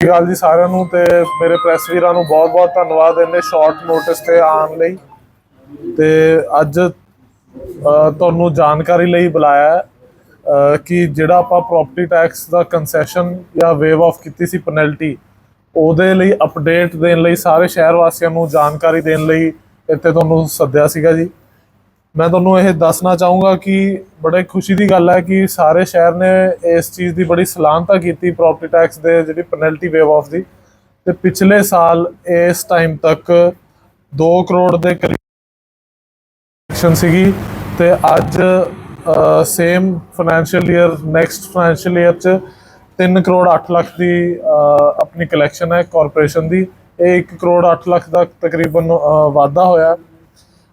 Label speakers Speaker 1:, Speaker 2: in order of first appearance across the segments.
Speaker 1: ਸਤਿ ਜੀ ਸਾਰਿਆਂ ਨੂੰ ਤੇ ਮੇਰੇ ਪ੍ਰੈਸ ਵੀਰਾਂ ਨੂੰ ਬਹੁਤ-ਬਹੁਤ ਧੰਨਵਾਦ ਇੰਨੇ ਸ਼ਾਰਟ ਨੋਟਿਸ ਤੇ ਆਉਣ ਲਈ। ਤੇ ਅੱਜ ਤੁਹਾਨੂੰ ਜਾਣਕਾਰੀ ਲਈ ਬੁਲਾਇਆ ਕਿ ਜਿਹੜਾ ਆਪਾਂ ਪ੍ਰਾਪਰਟੀ ਟੈਕਸ ਦਾ ਕੰਸੈਸ਼ਨ ਜਾਂ ਵੇਵ ਆਫ ਕੀਤੀ ਸੀ ਪੈਨਲਟੀ ਉਹਦੇ ਲਈ ਅਪਡੇਟ ਦੇਣ ਲਈ ਸਾਰੇ ਸ਼ਹਿਰ ਵਾਸੀਆਂ ਨੂੰ ਜਾਣਕਾਰੀ ਦੇਣ ਲਈ ਇੱਥੇ ਤੁਹਾਨੂੰ ਸੱਦਿਆ ਸੀਗਾ ਜੀ। ਮੈਂ ਤੁਹਾਨੂੰ ਇਹ ਦੱਸਣਾ ਚਾਹੂੰਗਾ ਕਿ ਬੜੇ ਖੁਸ਼ੀ ਦੀ ਗੱਲ ਹੈ ਕਿ ਸਾਰੇ ਸ਼ਹਿਰ ਨੇ ਇਸ ਚੀਜ਼ ਦੀ ਬੜੀ ਸਲਾਹਤਾ ਕੀਤੀ ਪ੍ਰਾਪਰਟੀ ਟੈਕਸ ਦੇ ਜਿਹੜੀ ਪੈਨਲਟੀ ਵੇਵ ਆਫ ਦੀ। ਤੇ ਪਿਛਲੇ ਸਾਲ ਇਸ ਟਾਈਮ ਤੱਕ 2 ਕਰੋੜ ਦੇ ਕਰੀਬ ਐਕਸ਼ਨ ਸੀਗੀ ਤੇ ਅੱਜ same financial year next financial year ਚ 3 ਕਰੋੜ 8 ਲੱਖ ਦੀ ਆਪਣੀ ਕਲੈਕਸ਼ਨ ਹੈ ਕਾਰਪੋਰੇਸ਼ਨ ਦੀ। ਇਹ 1 ਕਰੋੜ 8 ਲੱਖ ਦਾ ਤਕਰੀਬਨ ਵਾਧਾ ਹੋਇਆ।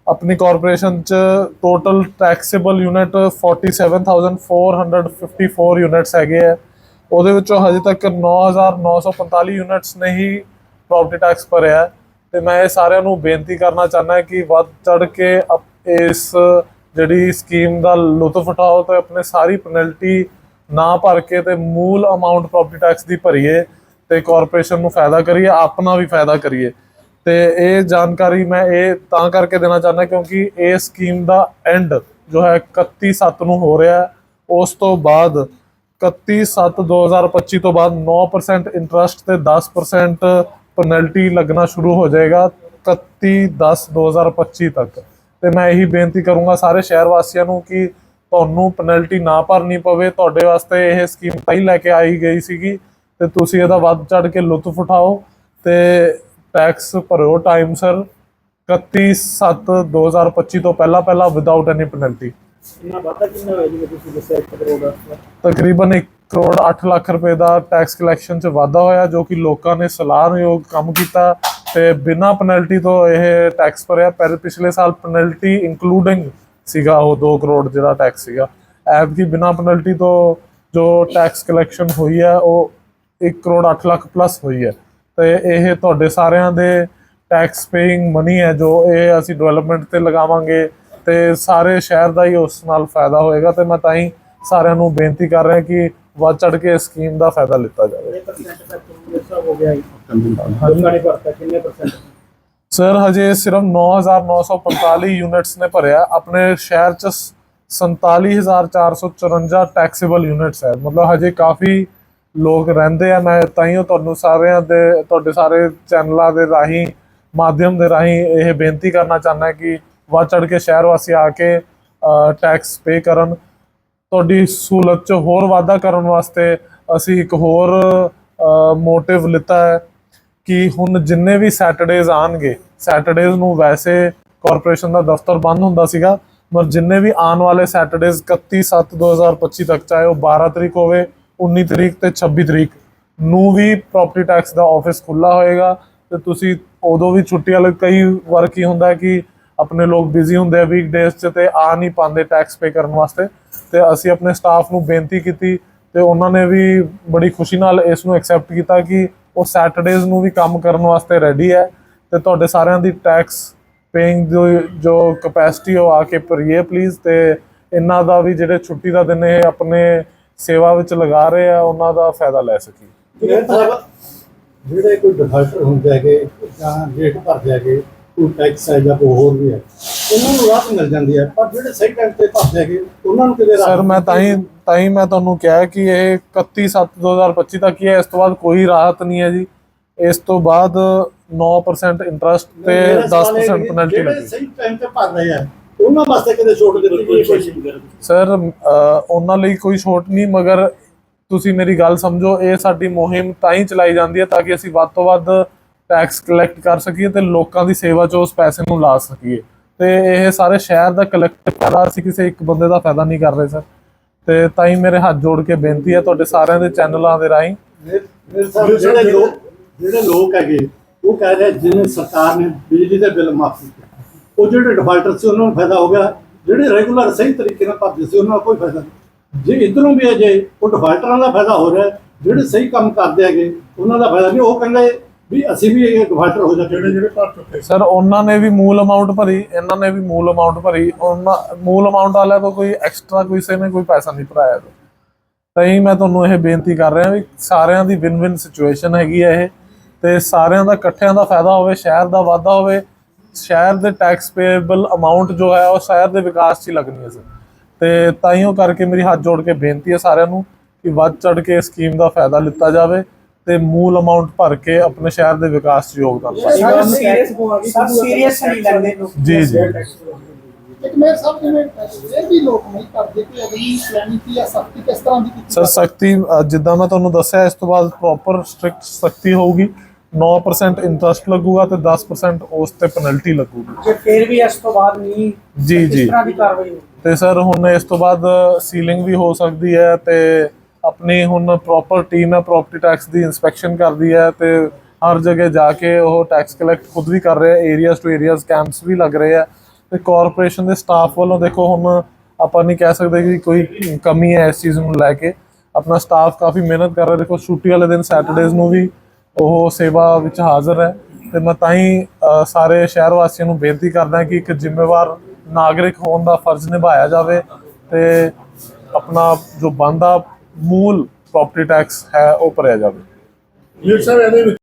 Speaker 1: ਆਪਣੀ ਕਾਰਪੋਰੇਸ਼ਨ ਚ ਟੋਟਲ ਟੈਕਸੇਬਲ ਯੂਨਿਟ 47454 ਯੂਨਿਟਸ ਹੈਗੇ ਆ। ਉਹਦੇ ਵਿੱਚੋਂ ਹਜੇ ਤੱਕ 9945 ਯੂਨਿਟਸ ਨੇ ਹੀ ਪ੍ਰਾਪਰਟੀ ਟੈਕਸ ਭਰਿਆ ਹੈ। ਤੇ ਮੈਂ ਇਹ ਸਾਰਿਆਂ ਨੂੰ ਬੇਨਤੀ ਕਰਨਾ ਚਾਹੁੰਦਾ ਕਿ ਵੱਧ ਚੜ ਕੇ ਅਪ- ਇਸ ਜਿਹੜੀ ਸਕੀਮ ਦਾ ਲੁਤਫ ਉਠਾਓ ਤੇ ਆਪਣੇ ਸਾਰੀ ਪੈਨਲਟੀ ਨਾ ਭਰ ਕੇ ਤੇ ਮੂਲ ਅਮਾਉਂਟ ਪ੍ਰਾਪਰਟੀ ਟੈਕਸ ਦੀ ਭਰੀਏ ਤੇ ਕਾਰਪੋਰੇਸ਼ਨ ਨੂੰ ਫਾਇਦਾ ਕਰੀਏ, ਆਪਣਾ ਵੀ ਫਾਇਦਾ ਕਰੀਏ। ਤੇ ਇਹ ਜਾਣਕਾਰੀ ਮੈਂ ਇਹ ਤਾਂ ਕਰਕੇ ਦੇਣਾ ਚਾਹੁੰਦਾ ਕਿਉਂਕਿ ਇਹ ਸਕੀਮ ਦਾ ਐਂਡ ਜੋ ਹੈ 31 7 ਨੂੰ ਹੋ ਰਿਹਾ ਹੈ। ਉਸ ਤੋਂ ਬਾਅਦ 31 7 2025 ਤੋਂ ਬਾਅਦ 9% ਇੰਟਰਸਟ ਤੇ 10% ਪੈਨਲਟੀ ਲੱਗਣਾ ਸ਼ੁਰੂ ਹੋ ਜਾਏਗਾ 31 10 2025 ਤੱਕ। ਤੇ ਮੈਂ ਇਹੀ ਬੇਨਤੀ ਕਰੂੰਗਾ ਸਾਰੇ ਸ਼ਹਿਰ ਵਾਸੀਆਂ ਨੂੰ ਕਿ ਤੁਹਾਨੂੰ ਪੈਨਲਟੀ ਨਾ ਭਰਨੀ ਪਵੇ। ਤੁਹਾਡੇ ਵਾਸਤੇ ਇਹ ਸਕੀਮ ਤਾਂ ਲੈ ਕੇ ਆਈ ਗਈ ਸੀਗੀ ਤੇ ਤੁਸੀਂ ਇਹਦਾ ਵੱਧ ਚੜ ਕੇ ਲੁਤਫ ਉਠਾਓ ਤੇ ਟੈਕਸ ਭਰੋ ਟਾਈਮ ਸਰ 31 7 2025 ਤੋਂ ਪਹਿਲਾਂ ਪਹਿਲਾਂ ਵਿਦਆਊਟ ਐਨੀ ਪੈਨਲਟੀ
Speaker 2: ਇੰਨਾ ਵਾਧਾ ਕਿੰਨਾ ਹੋਇਆ ਜਿਵੇਂ ਤੁਸੀਂ ਦੱਸਿਆ 1 ਕਰੋੜ ਦਾ?
Speaker 1: ਤਕਰੀਬਨ 1 ਕਰੋੜ 8 ਲੱਖ ਰੁਪਏ ਦਾ ਟੈਕਸ ਕਲੈਕਸ਼ਨ 'ਚ ਵਾਧਾ ਹੋਇਆ ਜੋ ਕਿ ਲੋਕਾਂ ਨੇ ਸਲਾਹਯੋਗ ਕੰਮ ਕੀਤਾ ਤੇ ਬਿਨਾਂ ਪੈਨਲਟੀ ਤੋਂ ਇਹ ਟੈਕਸ ਭਰਿਆ। ਪਰ ਪਿਛਲੇ ਸਾਲ ਪੈਨਲਟੀ ਇਨਕਲੂਡਿੰਗ ਸੀਗਾ ਉਹ 2 ਕਰੋੜ ਜਿਹੜਾ ਟੈਕਸ ਸੀਗਾ। ਐਪ ਦੀ ਬਿਨਾਂ ਪੈਨਲਟੀ ਤੋਂ ਜੋ ਟੈਕਸ ਕਲੈਕਸ਼ਨ ਹੋਈ ਹੈ ਉਹ 1 ਕਰੋੜ 8 ਲੱਖ ਪਲੱਸ ਹੋਈ ਹੈ। ਤੇ ਇਹ ਤੁਹਾਡੇ ਸਾਰਿਆਂ ਦੇ ਟੈਕਸ ਪੇਇੰਗ ਮਨੀ ਹੈ ਜੋ ਇਹ ਅਸੀਂ ਡਿਵੈਲਪਮੈਂਟ ਤੇ ਲਗਾਵਾਂਗੇ ਤੇ ਸਾਰੇ ਸ਼ਹਿਰ ਦਾ ਹੀ ਉਸ ਨਾਲ ਫਾਇਦਾ ਹੋਏਗਾ ਤੇ ਮੈਂ ਤਾਂ ਹੀ ਸਾਰਿਆਂ ਨੂੰ ਬੇਨਤੀ ਕਰ ਰਿਹਾ ਕਿ ਵੱਧ ਚੜ ਕੇ ਇਸ ਸਕੀਮ ਦਾ ਫਾਇਦਾ ਲਿੱਤਾ ਜਾਵੇ। ਸਰ ਹਜੇ ਸਿਰਫ 9945 ਯੂਨਿਟਸ ਨੇ ਭਰਿਆ। ਆਪਣੇ ਸ਼ਹਿਰ ਚ 47454 ਟੈਕਸੇਬਲ ਯੂਨਿਟਸ ਹੈ। ਮਤਲਬ ਹਜੇ ਕਾਫੀ ਲੋਕ ਰਹਿੰਦੇ ਆ, ਮੈਂ ਤਾਂ ਹੀ ਉਹ ਤੁਹਾਨੂੰ ਸਾਰਿਆਂ ਦੇ, ਤੁਹਾਡੇ ਸਾਰੇ ਚੈਨਲਾਂ ਦੇ ਰਾਹੀਂ, ਮਾਧਿਅਮ ਦੇ ਰਾਹੀਂ ਇਹ ਬੇਨਤੀ ਕਰਨਾ ਚਾਹੁੰਦਾ ਕਿ ਵੱਧ ਚੜ ਕੇ ਸ਼ਹਿਰ ਵਾਸੀ ਆ ਕੇ ਟੈਕਸ ਪੇ ਕਰਨ। ਤੁਹਾਡੀ ਸਹੂਲਤ 'ਚ ਹੋਰ ਵਾਧਾ ਕਰਨ ਵਾਸਤੇ ਅਸੀਂ ਇੱਕ ਹੋਰ ਮੋਟਿਵ ਲਿੱਤਾ ਹੈ ਕਿ ਹੁਣ ਜਿੰਨੇ ਵੀ ਸੈਟਰਡੇਜ਼ ਆਣਗੇ ਸੈਟਰਡੇਜ਼ ਨੂੰ ਵੈਸੇ ਕਾਰਪੋਰੇਸ਼ਨ ਦਾ ਦਫ਼ਤਰ ਬੰਦ ਹੁੰਦਾ ਸੀਗਾ, ਪਰ ਜਿੰਨੇ ਵੀ ਆਉਣ ਵਾਲੇ ਸੈਟਰਡੇਜ਼ 31 7 2025 ਤੱਕ, ਚਾਹੇ ਉਹ 12 ਤਰੀਕ ਹੋਵੇ 19 ਤਰੀਕ ਤੇ 26 ਤਰੀਕ ਨੂੰ ਵੀ ਪ੍ਰਾਪਰਟੀ ਟੈਕਸ ਦਾ ਆਫਿਸ ਖੁੱਲਾ ਹੋਏਗਾ ਤੇ ਤੁਸੀਂ ਉਦੋਂ ਵੀ ਛੁੱਟੀ ਵਾਲੇ ਕਈ ਵਾਰ ਕੀ ਹੁੰਦਾ ਕਿ ਆਪਣੇ ਲੋਕ ਬਿਜ਼ੀ ਹੁੰਦੇ ਆ ਵੀਕ ਡੇਜ਼ 'ਚ ਤੇ ਆ ਨਹੀਂ ਪਾਉਂਦੇ ਟੈਕਸ ਪੇ ਕਰਨ ਵਾਸਤੇ ਤੇ ਅਸੀਂ ਆਪਣੇ ਸਟਾਫ ਨੂੰ ਬੇਨਤੀ ਕੀਤੀ ਤੇ ਉਹਨਾਂ ਨੇ ਵੀ ਬੜੀ ਖੁਸ਼ੀ ਨਾਲ ਇਸ ਨੂੰ ਐਕਸੈਪਟ ਕੀਤਾ ਕਿ ਉਹ ਸੈਟਰਡੇਜ਼ ਨੂੰ ਵੀ ਕੰਮ ਕਰਨ ਵਾਸਤੇ ਰੈਡੀ ਹੈ ਤੇ ਤੁਹਾਡੇ ਸਾਰਿਆਂ ਦੀ ਟੈਕਸ ਪੇਇੰਗ ਜੋ ਜੋ ਕਪੈਸਿਟੀ ਉਹ ਆ ਕੇ ਭਰੀਏ ਪਲੀਜ਼ ਤੇ ਇਹਨਾਂ ਦਾ ਵੀ ਜਿਹੜੇ ਛੁੱਟੀ ਦਾ ਦਿਨ ਇਹ ਆਪਣੇ ਸੇਵਾ ਵਿੱਚ ਲਗਾ ਰਹੇ ਆ ਉਹਨਾਂ ਦਾ ਫਾਇਦਾ ਲੈ ਸਕੀਏ
Speaker 3: ਜਿਹੜੇ ਕੋਈ ਡਿਫਾਲਟਰ ਹੁੰਦੇ ਹੈਗੇ ਜਾਂ ਰੇਟ ਭਰਦੇ ਹੈਗੇ ਕੋਈ ਟੈਕਸ ਹੈ ਜਾਂ ਕੋਈ ਹੋਰ ਵੀ ਹੈ ਉਹਨਾਂ ਨੂੰ ਰਾਹਤ ਮਿਲ ਜਾਂਦੀ ਹੈ। ਪਰ ਜਿਹੜੇ ਸਹੀ ਟਾਈਮ ਤੇ ਭਰਦੇ ਹੈਗੇ ਉਹਨਾਂ ਨੂੰ ਕਿਤੇ ਰਾਹਤ
Speaker 1: ਸਰ ਮੈਂ ਤਾਂ ਹੀ ਤਾਂ ਹੀ ਮੈਂ ਤੁਹਾਨੂੰ ਕਿਹਾ ਕਿ ਇਹ 31 7 2025 ਤੱਕ ਹੀ ਹੈ। ਇਸ ਤੋਂ ਬਾਅਦ ਕੋਈ ਰਾਹਤ ਨਹੀਂ ਹੈ ਜੀ। ਇਸ ਤੋਂ ਬਾਅਦ 9% ਇੰਟਰਸਟ ਤੇ
Speaker 3: ਮੇਰਾ ਸਵਾਲ ਇਹ
Speaker 1: 10%
Speaker 3: ਹੈ ਕਿ
Speaker 1: ਪੈਨਲਟੀ
Speaker 3: ਜਿਹੜੇ
Speaker 1: ਲੱਗੀ।
Speaker 3: ਸਹੀ ਟਾਈਮ ਤੇ ਭਰ ਰਹੇ ਆ ਉਹਨਾਂ ਵਾਸਤੇ ਕਿਤੇ ਛੋਟ ਦਿੱਤੀ ਗਈ ਕੋਈ?
Speaker 1: ਸਰ ਉਹਨਾਂ ਲਈ ਕੋਈ ਛੋਟ ਨਹੀਂ ਮਗਰ ਤੁਸੀਂ ਮੇਰੀ ਗੱਲ ਸਮਝੋ ਇਹ ਸਾਡੀ ਮੁਹਿੰਮ ਤਾਂ ਹੀ ਚਲਾਈ ਜਾਂਦੀ ਹੈ ਤਾਂ ਕਿ ਅਸੀਂ ਵੱਧ ਤੋਂ ਵੱਧ ਟੈਕਸ ਕਲੈਕਟ ਕਰ ਸਕੀਏ ਤੇ ਲੋਕਾਂ ਦੀ ਸੇਵਾ 'ਚ ਉਸ ਪੈਸੇ ਨੂੰ ਲਾ ਸਕੀਏ। ਤੇ ਇਹ ਸਾਰੇ ਸ਼ਹਿਰ ਦਾ ਕਲੈਕਟਿਵ ਫਾਇਦਾ ਅਸੀਂ ਕਿਸੇ ਇੱਕ ਬੰਦੇ ਦਾ ਫਾਇਦਾ ਨਹੀਂ ਕਰ ਰਹੇ ਸਰ। ਤੇ ਤਾਂ ਹੀ ਮੇਰੇ ਹੱਥ ਜੋੜ ਕੇ ਬੇਨਤੀ ਹੈ ਤੁਹਾਡੇ ਸਾਰਿਆਂ ਦੇ ਚੈਨਲਾਂ ਦੇ ਰਾਹੀਂ।
Speaker 3: ਜਿਹੜੇ ਲੋਕ ਜਿਹੜੇ ਲੋਕ ਹੈਗੇ ਉਹ ਕਹਿ ਰਹੇ ਜਿਵੇਂ ਸਰਕਾਰ ਨੇ ਬਿਜਲੀ ਦੇ ਬਿੱਲ ਮਾਫ ਕੀਤੇ। ਉਹ ਜਿਹੜੇ ਡਿਫਾਲਟਰ ਸੀ ਉਹਨਾਂ ਨੂੰ ਫਾਇਦਾ ਹੋ ਗਿਆ। ਜਿਹੜੇ ਰੈਗੂਲਰ ਸਹੀ ਤਰੀਕੇ ਨਾਲ ਭਰਦੇ ਸੀ ਉਹਨਾਂ ਨੂੰ ਕੋਈ ਫਾਇਦਾ ਨਹੀਂ। ਜੇ ਇਧਰੋਂ ਵੀ ਹੈ ਜੇ ਉਹ ਡਿਫਾਲਟਰਾਂ ਦਾ ਫਾਇਦਾ ਹੋ ਰਿਹਾ ਜਿਹੜੇ ਸਹੀ ਕੰਮ ਕਰਦੇ ਹੈਗੇ ਉਹਨਾਂ ਦਾ ਫਾਇਦਾ ਨਹੀਂ। ਉਹ ਕਹਿੰਦੇ ਵੀ ਅਸੀਂ ਵੀ ਇਹ ਡਿਫਾਲਟਰ ਹੋ ਜਾਂਦੇ। ਜਿਹੜੇ ਜਿਹੜੇ ਭਰ ਚੁੱਕੇ
Speaker 1: ਸਰ ਉਹਨਾਂ ਨੇ ਵੀ ਮੂਲ ਅਮਾਉਂਟ ਭਰੀ ਇਹਨਾਂ ਨੇ ਵੀ ਮੂਲ ਅਮਾਉਂਟ ਭਰੀ। ਉਹਨਾਂ ਮੂਲ ਅਮਾਉਂਟ ਵਾਲਿਆਂ ਤੋਂ ਕੋਈ ਐਕਸਟਰਾ ਕਿਸੇ ਨੇ ਕੋਈ ਪੈਸਾ ਨਹੀਂ ਭਰਾਇਆ। ਤਾਂ ਹੀ ਮੈਂ ਤੁਹਾਨੂੰ ਇਹ ਬੇਨਤੀ ਕਰ ਰਿਹਾ ਵੀ ਸਾਰਿਆਂ ਦੀ ਵਿਨ ਵਿਨ ਸਿਚੁਏਸ਼ਨ ਹੈਗੀ ਹੈ ਇਹ। ਤੇ ਸਾਰਿਆਂ ਦਾ ਇਕੱਠਿਆਂ ਦਾ ਫਾਇਦਾ ਹੋਵੇ ਸ਼ਹਿਰ ਦਾ ਵਾਧਾ ਹੋਵੇ ਸ਼ਹਿਰ ਦੇ ਟੈਕਸ ਪੇਏਬਲ ਅਮਾਉਂਟ ਜੋ ਹੈ ਉਹ ਸ਼ਹਿਰ ਦੇ ਵਿਕਾਸ 'ਚ ਹੀ ਲੱਗਣੀ ਹੈ ਸਰ। ਤੇ ਤਾਈਓ ਕਰਕੇ ਮੇਰੀ ਹੱਥ ਜੋੜ ਕੇ ਬੇਨਤੀ ਹੈ ਸਾਰਿਆਂ ਨੂੰ ਕਿ ਵੱਧ ਚੜ ਕੇ ਇਸ ਸਕੀਮ ਦਾ ਫਾਇਦਾ ਲਿੱਤਾ ਜਾਵੇ ਤੇ ਮੂਲ ਅਮਾਉਂਟ ਭਰ ਕੇ ਆਪਣੇ ਸ਼ਹਿਰ ਦੇ ਵਿਕਾਸ 'ਚ ਯੋਗਦਾਨ ਪਾਏ
Speaker 2: ਸਰ ਸੀਰੀਅਸ ਸਰ ਸੀਰੀਅਸ ਨਹੀਂ ਲੈਂਦੇ ਲੋਕ।
Speaker 1: ਜੀ ਜੀ।
Speaker 4: ਇੱਕ ਮੇਰੇ ਸਭ ਜਿਵੇਂ ਇਹ ਵੀ ਲੋਕ ਨਹੀਂ ਕਰਦੇ ਕਿ ਅਗਲੀ ਕੀ ਆ ਸਖਤੀ ਕਿਸ ਤਰ੍ਹਾਂ ਦੀ ਕੀਤੀ
Speaker 1: ਸਰ ਸਖਤੀ ਜਿੱਦਾਂ ਮੈਂ ਤੁਹਾਨੂੰ ਦੱਸਿਆ ਇਸ ਤੋਂ ਬਾਅਦ ਪ੍ਰੋਪਰ ਸਟ੍ਰਿਕਟ ਸਖਤੀ ਹੋਊਗੀ। 9% ਇੰਟਰਸਟ ਲੱਗੂਗਾ ਤੇ 10% ਉਸ ਤੇ ਪੈਨਲਟੀ ਲੱਗੂਗੀ।
Speaker 2: ਜੇ ਫਿਰ ਵੀ ਇਸ ਤੋਂ ਬਾਅਦ ਨਹੀਂ
Speaker 1: ਜੀ
Speaker 2: ਇਸ
Speaker 1: ਜੀ।
Speaker 2: ਤਰ੍ਹਾਂ ਦੀ ਕਾਰਵਾਈ ਹੋਈ
Speaker 1: ਤੇ ਸਰ ਹੁਣ ਇਸ ਤੋਂ ਬਾਅਦ ਸੀਲਿੰਗ ਵੀ ਹੋ ਸਕਦੀ ਹੈ ਤੇ ਆਪਣੀ ਹੁਣ ਪ੍ਰੋਪਰ ਟੀਮ ਹੈ ਪ੍ਰੋਪਰਟੀ ਟੈਕਸ ਦੀ ਇਨਸਪੈਕਸ਼ਨ ਕਰਦੀ ਹੈ ਤੇ ਹਰ ਜਗ੍ਹਾ ਜਾ ਕੇ ਉਹ ਟੈਕਸ ਕਲੈਕਟ ਖੁਦ ਵੀ ਕਰ ਰਹੇ ਆ ਏਰੀਆਜ਼ ਟੂ ਏਰੀਆਜ਼ ਕੈਂਪਸ ਵੀ ਲੱਗ ਰਹੇ ਆ ਤੇ ਕਾਰਪੋਰੇਸ਼ਨ ਦੇ ਸਟਾਫ ਵੱਲੋਂ ਦੇਖੋ ਹੁਣ ਆਪਾਂ ਨਹੀਂ ਕਹਿ ਸਕਦੇ ਕਿ ਕੋਈ ਕਮੀ ਹੈ ਇਸ ਚੀਜ਼ ਨੂੰ ਲੈ ਕੇ। ਆਪਣਾ ਸਟਾਫ ਕਾਫੀ ਮਿਹਨਤ ਕਰ ਰਿਹਾ ਦੇਖੋ ਛੁੱਟੀ ਵਾਲੇ ਦਿਨ ਸੈਟਰਡੇਜ਼ ਨੂੰ ਵੀ ਉਹ ਸੇਵਾ ਵਿੱਚ ਹਾਜ਼ਰ ਹੈ ਤੇ ਮੈਂ ਤਾਂ ਹੀ ਸਾਰੇ ਸ਼ਹਿਰ ਵਾਸੀਆਂ ਨੂੰ ਬੇਨਤੀ ਕਰਦਾ ਕਿ ਇੱਕ ਜ਼ਿੰਮੇਵਾਰ ਨਾਗਰਿਕ ਹੋਣ ਦਾ ਫਰਜ਼ ਨਿਭਾਇਆ ਜਾਵੇ ਤੇ ਆਪਣਾ ਜੋ ਬੰਦਾ ਮੂਲ ਪ੍ਰਾਪਰਟੀ ਟੈਕਸ ਹੈ ਉਹ ਭਰਿਆ ਜਾਵੇ।
Speaker 3: ਜੀ ਸਰ ਇਹਦੇ